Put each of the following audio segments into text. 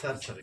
Sir సరే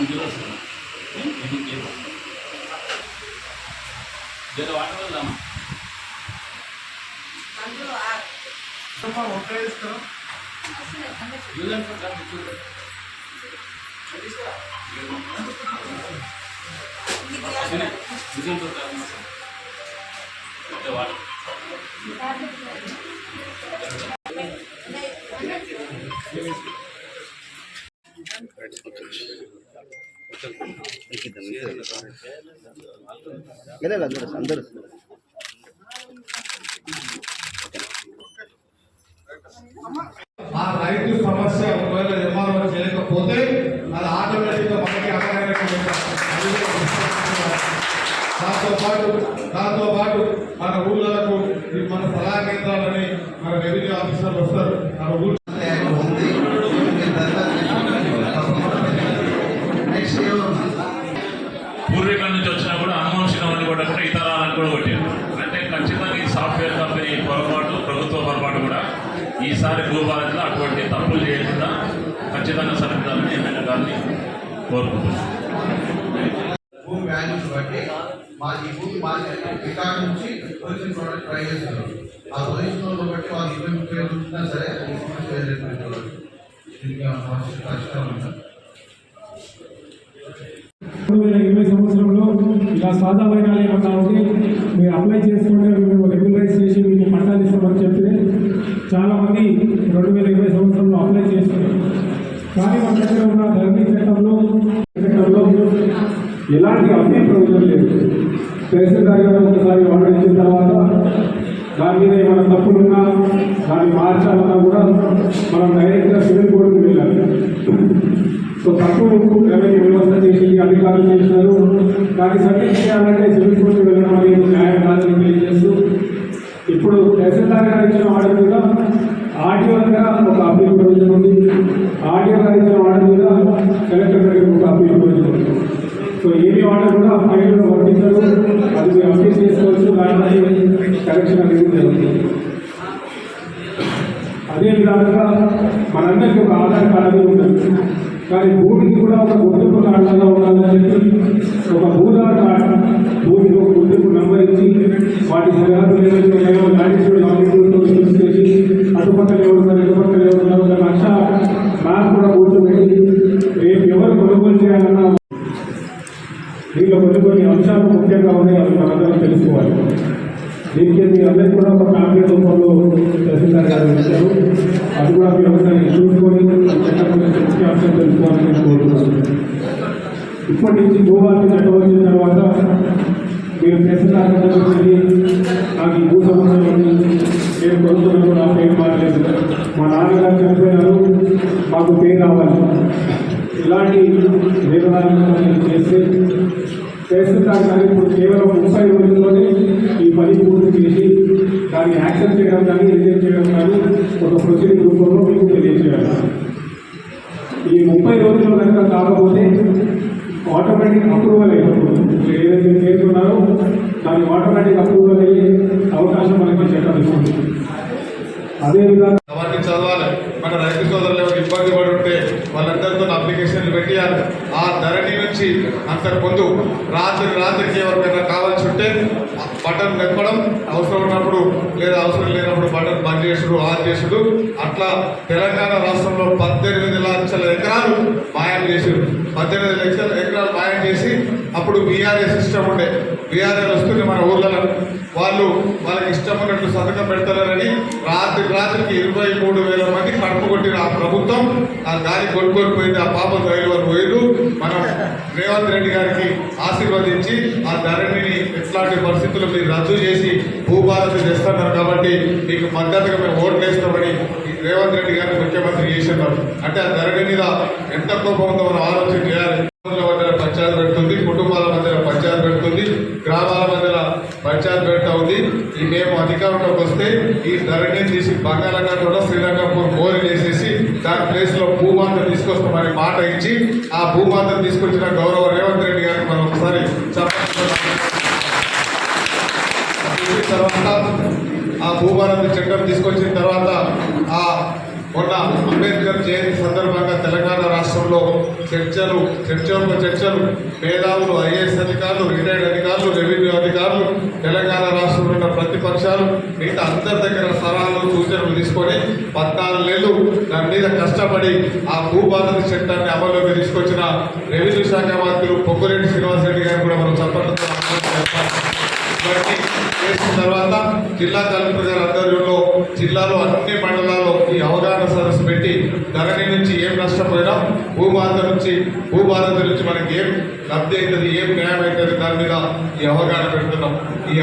మంజూరు వస్తుంది జర వాటర్ వెళ్దామా చూడండి లేదు అందరూ అందరూ ఆ రైతు సమస్య ఒకవేళ ఎంఆర్ఓ చేయకపోతే అది ఆటోమేటిక్గా మనకి అక్కడైనటువంటి అది కూడా గుర్తుంచుకోవాలి. దాంతో పాటు దాంతో పాటు మన ఊళ్ళకు ఈ మన సలహా కేంద్రాలని మన రెవెన్యూ ఆఫీసర్లు వస్తారు మన ఊళ్ళో పూర్వీకుల నుంచి వచ్చినా కూడా అనువంశికం అని కూడా కూడా ఇతరాలను కూడా కొట్టారు అంటే ఖచ్చితంగా ఈ సాఫ్ట్వేర్ కంపెనీ పొరపాటు ప్రభుత్వ పొరపాటు కూడా ఈసారి భూభారతిలో అటువంటి తప్పులు చేయకుండా ఖచ్చితంగా సరిద్దామని ఎమ్మెల్యే గారిని కోరుకుంటున్నాను. భూమి వాల్యూస్ బట్టి మా ఈ భూమి మార్కెట్ రికార్డ్ నుంచి పొజిషన్ ట్రై చేస్తున్నారు. ఆ పొజిషన్ బట్టి వాళ్ళు ఇరవై ముప్పై ఏళ్ళు సరే ఈ సమస్య రెండు వేల ఇరవై సంవత్సరంలో ఇలా సాదా వైనాలు ఏమన్నా ఉంటే మీరు అప్లై చేసుకుంటే మేము రెగ్యులరైజ్ చేసి మీకు పట్టాలు ఇస్తామని చెప్తే చాలా మంది రెండు వేల ఇరవై సంవత్సరంలో అప్లై చేసుకున్నారు కానీ మన దగ్గర ఉన్న ధరణి చట్టంలో చట్టంలో ఎలాంటి అప్డేట్ ప్రయోజనం లేదు. తహసీల్దార్ గారు ఒకసారి ఆర్డర్ ఇచ్చిన తర్వాత దాని మీద ఏమైనా తప్పులున్నా దాన్ని మార్చాలన్నా కూడా మనం డైరెక్ట్ సివిల్ కోర్టుకు వెళ్ళాలి సో తక్కువ రెవెన్యూ వ్యవస్థ చేసి అధికారులు చేసినారు దాన్ని సబ్మిట్ చేయాలంటే సివిల్ కోర్టు వెళ్ళడం అనేది న్యాయం కాదని తెలియజేస్తూ ఇప్పుడు తహసీల్దార్ గారు ఇచ్చిన ఆర్డర్ మీద ఆర్టీఓ దగ్గర ఒక అప్పీల్ ప్రొవిజన్ ఉంది. ఆర్టీఓ గారు ఇచ్చిన ఆర్డర్ మీద కలెక్టర్ దగ్గర ఒక అప్పీల్ ప్రొవిజన్ ఉంది. సో ఏమి ఆర్డర్ కూడా ఫైల్లో వర్తించదు అది మీరు అప్డేట్ చేసుకోవచ్చు. దాని కరెక్షన్ అనేది జరుగుతుంది. అదే విధంగా మనందరికీ ఒక ఆధార్ కార్డు ఉంటుంది కానీ భూమికి కూడా ఒక గుర్తింపు కారణంగా ఉండాలని చెప్పి ఒక భూదాట భూమికి ఒక గుర్తింపు నెంబర్ ఇచ్చి వాటి సరిహద్దులు దీనికి మీ అందరికీ కూడా ఒక ప్యాంప్లెట్ రూపంలో తహసీల్దార్ గారు ఇచ్చారు. అది కూడా మీరు ఒకసారి చూసుకొని మంచి అంశం తెలుసుకోవాలని నేను కోరుతున్నాను ఇప్పటి నుంచి భూభారతి చట్టం వచ్చిన తర్వాత మీరు తహసీల్దార్ గారు వచ్చి నాకు ఈ భూ సమస్యలు ఉంది నేను కొనుక్కున్నప్పుడు నా పేరు మారలేదు. మా నాన్నగారు చనిపోయినారు. మాకు పేరు రావాలి. ఇలాంటి నిబంధనలు చేస్తే తహసీల్దార్ గారు ఇప్పుడు కేవలం దాన్ని యాక్సెప్ట్ చేయడం కానీ రిజెక్ట్ చేయడం కానీ ఒక ప్రొసీడింగ్ రూపంలో మీకు తెలియజేయాలి. ఈ ముప్పై రోజులు కనుక కాకపోతే ఆటోమేటిక్ అప్రూవల్ అయిపోతుంది. ఏదైతే చేస్తున్నారో దాన్ని ఆటోమేటిక్ అప్రూవల్ అయ్యే అవకాశం మనకి చట్టం ఇస్తుంది. అదేవిధంగా రాత్రి రాత్రికి ఎవరికైనా కావాల్సి ఉంటే బటన్ నెప్పడం అవసరం ఉన్నప్పుడు లేదా అవసరం లేనప్పుడు బటన్ బంద్ చేసుడు ఆన్ చేసుడు. అట్లా తెలంగాణ రాష్ట్రంలో పద్దెనిమిది లక్షల ఎకరాలు మాయం చేసారు పద్దెనిమిది లక్షల ఎకరాలు మాయం చేసి అప్పుడు బీఆర్ఏ సిస్టమ్ ఉండే. బీఆర్ఏ వస్తుంది మన ఊర్లలో. వాళ్ళు వాళ్ళకి ఇష్టం ఉన్నట్టు సంతకం పెడతారని రాత్రి రాత్రికి ఇరవై మూడు వేల మంది కడుపు కొట్టిన ఆ ప్రభుత్వం ఆ గాలి కొట్టుకొని పోయింది ఆ పాప రైలు వరకు పోయిండు మనం రేవంత్ రెడ్డి గారికి ఆశీర్వదించి ఆ ధరణిని ఎట్లాంటి పరిస్థితులు మీరు రద్దు చేసి భూభారతి చేస్తున్నారు కాబట్టి మీకు మద్దతుగా మేము ఓట్లు వేస్తామని రేవంత్ రెడ్డి గారిని ముఖ్యమంత్రి చేసినారు. అంటే ఆ ధరణి మీద ఎంత కోపం ఉందో మనం ఆలోచన చేయాలి? అధికారంలోకి వస్తే ఈ ధరణి తీసి బంగాళాఖాతంలో శ్రీలంకపూర్ మోరి చేసేసి దాని ప్లేస్లో భూమాత తీసుకొస్తామని మాట ఇచ్చి ఆ భూమాతను తీసుకొచ్చిన గౌరవ రేవంత్ రెడ్డి గారికి మనం ఒకసారి తర్వాత ఆ భూభారతి చట్టం తీసుకొచ్చిన తర్వాత ఆ మొన్న అంబేద్కర్ జయంతి సందర్భంగా తెలంగాణ రాష్ట్రంలో చర్చలు చర్చోప చర్చలు మేధావులు ఐఏఎస్ అధికారులు రిటైర్డ్ అధికారులు రెవెన్యూ అధికారులు తెలంగాణ రాష్ట్రంలో ఉన్న ప్రతిపక్షాలు మిగతా అందరి దగ్గర సలహాలు సూచనలు తీసుకొని పద్నాలుగు దాని మీద కష్టపడి ఆ భూభారతి చట్టాన్ని అమల్లోకి తీసుకొచ్చిన రెవెన్యూ శాఖ మంత్రులు పొంగులేటి శ్రీనివాసరెడ్డి గారు కూడా మనం చప్పట్లతో చేసిన తర్వాత జిల్లా కలెక్టర్ గారి ఆధ్వర్యంలో జిల్లాలో అన్ని మండలాల్లో అవగాహన సదస్సు పెట్టి ధరణి నుంచి ఏం నష్టపోయినా భూమాత నుంచి భూభారత నుంచి మనకి ఏం లబ్ధి అవుతుంది ఏం న్యాయం అవుతుంది దాని మీద ఈ అవగాహన పెడుతున్నాం. ఈ